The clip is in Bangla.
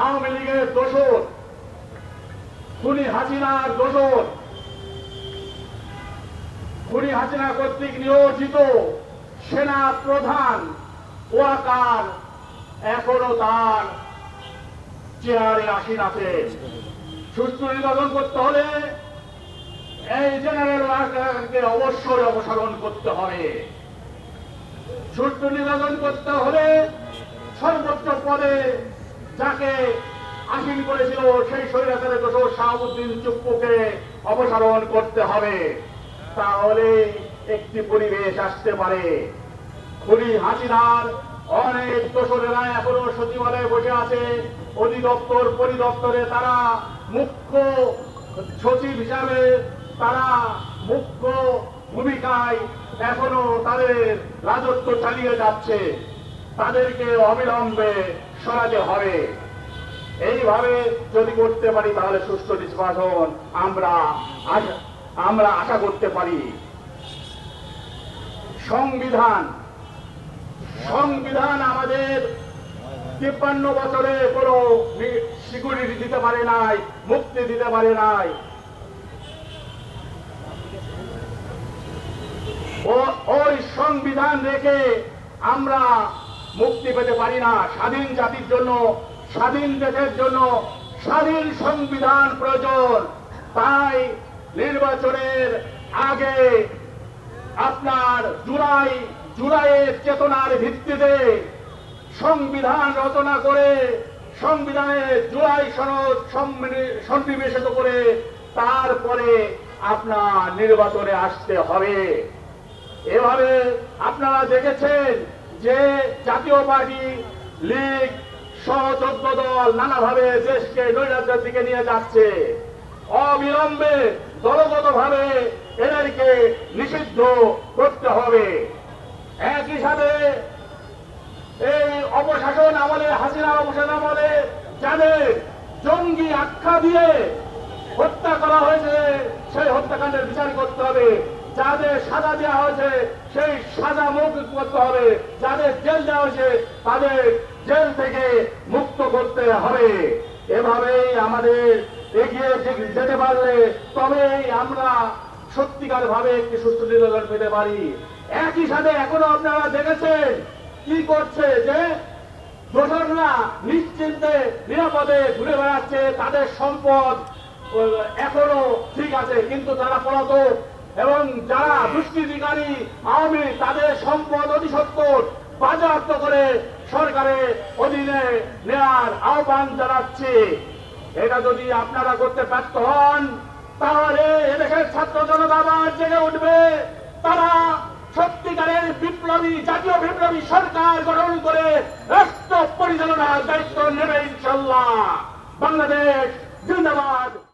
আওয়ামী লীগের দোষর, খুনি হাসিনার দোষর, খুনি হাসিনা কর্তৃক নিয়োজিত সেনা প্রধান ওয়াকার এখনও তার চেয়ারে আসীন আছে সুষ্ঠু নির্বাচন করতে হলে এই জেনারেল ওয়াকারকে অবশ্যই অপসারণ করতে হবে। সুষ্ঠু নির্বাচন করতে হলে সর্বোচ্চ পদে যাকে আসীন করেছিল সেই স্বৈরাচারের দোষর শাহাবুদ্দিন চুপ্পুকে অপসারণ করতে হবে। তাহলে একটি পরিবেশ আসতে পারে। খুনি হাসিনার অনেক দোসরেরা এখনও সচিবালয়ে বসে আছে। অধিদপ্তর, পরিদপ্তরে তারা মুখ্য সচিব হিসাবে তারা মুখ্য ভূমিকায় এখনও তাদের রাজত্ব চালিয়ে যাচ্ছে। তাদেরকে অবিলম্বে সরাতে হবে। এইভাবে যদি করতে পারি, তাহলে সুষ্ঠু নিষ্কাশন আমরা আমরা আশা করতে পারি। সংবিধান সংবিধান আমাদের তিপ্পান্ন বছরে কোনো সিকিউরিটি দিতে পারে নাই, মুক্তি দিতে পারে নাই। ওই সংবিধান রেখে আমরা মুক্তি পেতে পারি না স্বাধীন জাতির জন্য, স্বাধীন দেশের জন্য, স্বাধীন সংবিধান প্রয়োজন। তাই নির্বাচনের আগে আপনার জুলাই, জুলাইয়ের চেতনার ভিত্তিতে সংবিধান রচনা করে সংবিধানে জুলাই সনদ সন্নিবেশিত করে তারপরে আপনার নির্বাচনে আসতে হবে। এভাবে আপনারা দেখেছেন যে জাতীয় পার্টি লীগ সহ চোদ্দ দল নানাভাবে দেশকে নৈরাজ্যের দিকে নিয়ে যাচ্ছে। অবিলম্বে দলগত ভাবে এদেরকে নিষিদ্ধ করতে হবে। একই সাথে এই অপশাসন আমলে, হাসিনা অপশাসন আমলে যাদের জঙ্গি আখ্যা দিয়ে হত্যা করা হয়েছে, সেই হত্যাকাণ্ডের বিচার করতে হবে। যাদের সাজা দেওয়া হয়েছে, সেই সাজা মুক্ত করতে হবে। যাদের জেল দেওয়া হয়েছে, তাদের জেল থেকে মুক্ত করতে হবে। এভাবেই আমাদের এগিয়ে যেতে পারলে তবেই আমরা সত্যিকার ভাবে একটি সুস্থ নির্বাচন পেতে পারি। একই সাথে এখনও আপনারা দেখেছেন কি করছে যে দোসররা নিশ্চিন্তে, নিরাপদে ঘুরে বেড়াচ্ছে, তাদের সম্পদ এখনও ঠিক আছে, কিন্তু তারা পলাতক। এবং যারা দুষ্কৃতিকারী, আওয়ামী তাদের সম্পদ অতি সত্তর বাজেয়াপ্ত করে সরকারের অধীনে নেয়ার আহ্বান জানাচ্ছি। এটা যদি আপনারা করতে ব্যর্থ হন, তাহলে এদেশের ছাত্র জনতা আবার জেগে উঠবে। তারা সত্যিকারের বিপ্লবী, জাতীয় বিপ্লবী সরকার গঠন করে রাষ্ট্র পরিচালনার দায়িত্ব নেবে ইনশাল্লাহ বাংলাদেশ জিন্দাবাদ।